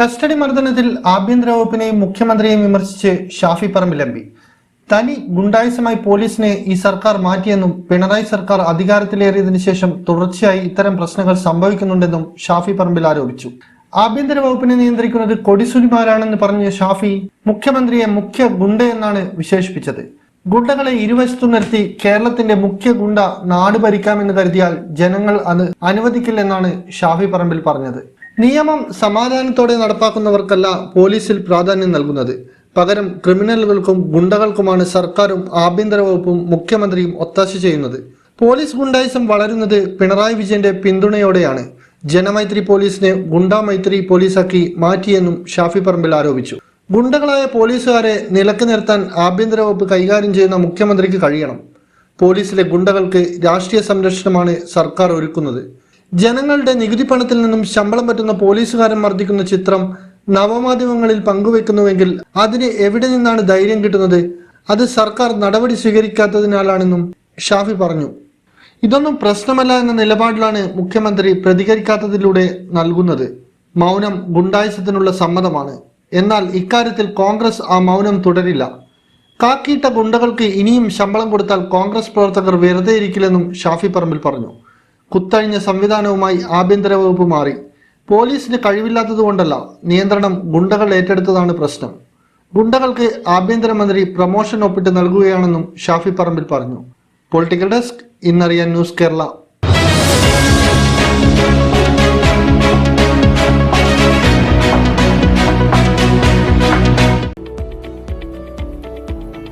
Custody മർദ്ദനത്തിൽ ആഭ്യന്തര വകുപ്പിനെയും മുഖ്യമന്ത്രിയെയും വിമർശിച്ച് ഷാഫി പറമ്പിൽ എം പി. തനി ഗുണ്ടായുസമായി പോലീസിനെ ഈ സർക്കാർ മാറ്റിയെന്നും പിണറായി സർക്കാർ അധികാരത്തിലേറിയതിനു ശേഷം തുടർച്ചയായി ഇത്തരം പ്രശ്നങ്ങൾ സംഭവിക്കുന്നുണ്ടെന്നും ഷാഫി പറമ്പിൽ ആരോപിച്ചു. ആഭ്യന്തര വകുപ്പിനെ നിയന്ത്രിക്കുന്നത് കൊടിസുനിമാരാണെന്ന് പറഞ്ഞ ഷാഫി മുഖ്യമന്ത്രിയെ മുഖ്യ ഗുണ്ടയെന്നാണ് വിശേഷിപ്പിച്ചത്. ഗുണ്ടകളെ ഇരുവശത്തു നിർത്തി കേരളത്തിന്റെ മുഖ്യ ഗുണ്ട നാട് ഭരിക്കാമെന്ന് കരുതിയാൽ ജനങ്ങൾ അത് അനുവദിക്കില്ലെന്നാണ് ഷാഫി പറമ്പിൽ പറഞ്ഞത്. നിയമം സമാധാനത്തോടെ നടപ്പാക്കുന്നവർക്കല്ല പോലീസിൽ പ്രാധാന്യം നൽകുന്നത്. പകരം ക്രിമിനലുകൾക്കും ഗുണ്ടകൾക്കുമാണ് സർക്കാരും ആഭ്യന്തര വകുപ്പും മുഖ്യമന്ത്രിയും ഒത്താശ ചെയ്യുന്നത്. പോലീസ് ഗുണ്ടായിസം വളരുന്നത് പിണറായി വിജയന്റെ പിന്തുണയോടെയാണ്. ജനമൈത്രി പോലീസിനെ ഗുണ്ടാമൈത്രി പോലീസാക്കി മാറ്റിയെന്നും ഷാഫി പറമ്പിൽ ആരോപിച്ചു. ഗുണ്ടകളായ പോലീസുകാരെ നിലയ്ക്ക് നിർത്താൻ ആഭ്യന്തര വകുപ്പ് കൈകാര്യം ചെയ്യുന്ന മുഖ്യമന്ത്രിക്ക് കഴിയണം. പോലീസിലെ ഗുണ്ടകൾക്ക് രാഷ്ട്രീയ സംരക്ഷണമാണ് സർക്കാർ ഒരുക്കുന്നത്. ജനങ്ങളുടെ നികുതി പണത്തിൽ നിന്നും ശമ്പളം പറ്റുന്ന പോലീസുകാരൻ മർദ്ദിക്കുന്ന ചിത്രം നവമാധ്യമങ്ങളിൽ പങ്കുവെക്കുന്നുവെങ്കിൽ അതിന് എവിടെ നിന്നാണ് ധൈര്യം കിട്ടുന്നത്? അത് സർക്കാർ നടപടി സ്വീകരിക്കാത്തതിനാലാണെന്നും ഷാഫി പറഞ്ഞു. ഇതൊന്നും പ്രശ്നമല്ല എന്ന നിലപാടിലാണ് മുഖ്യമന്ത്രി പ്രതികരിക്കാത്തതിലൂടെ നൽകുന്നത്. മൗനം ഗുണ്ടായുസത്തിനുള്ള സമ്മതമാണ്. എന്നാൽ ഇക്കാര്യത്തിൽ കോൺഗ്രസ് ആ മൗനം തുടരില്ല. കാക്കിയിട്ട ഗുണ്ടകൾക്ക് ഇനിയും ശമ്പളം കൊടുത്താൽ കോൺഗ്രസ് പ്രവർത്തകർ വെറുതെ ഇരിക്കില്ലെന്നും ഷാഫി പറമ്പിൽ പറഞ്ഞു. കുത്തഴിഞ്ഞ സംവിധാനവുമായി ആഭ്യന്തര വകുപ്പ് മാറി. പോലീസിന് കഴിവില്ലാത്തതുകൊണ്ടല്ല നിയന്ത്രണം ഗുണ്ടകൾ ഏറ്റെടുത്തതാണ് പ്രശ്നം. ഗുണ്ടകൾക്ക് ആഭ്യന്തരമന്ത്രി പ്രമോഷൻ ഒപ്പിട്ട് നൽകുകയാണെന്നും ഷാഫി പറമ്പിൽ പറഞ്ഞു. പൊളിറ്റിക്കൽ ഡെസ്ക് ഇന്നറിയാൻ ന്യൂസ് കേരള.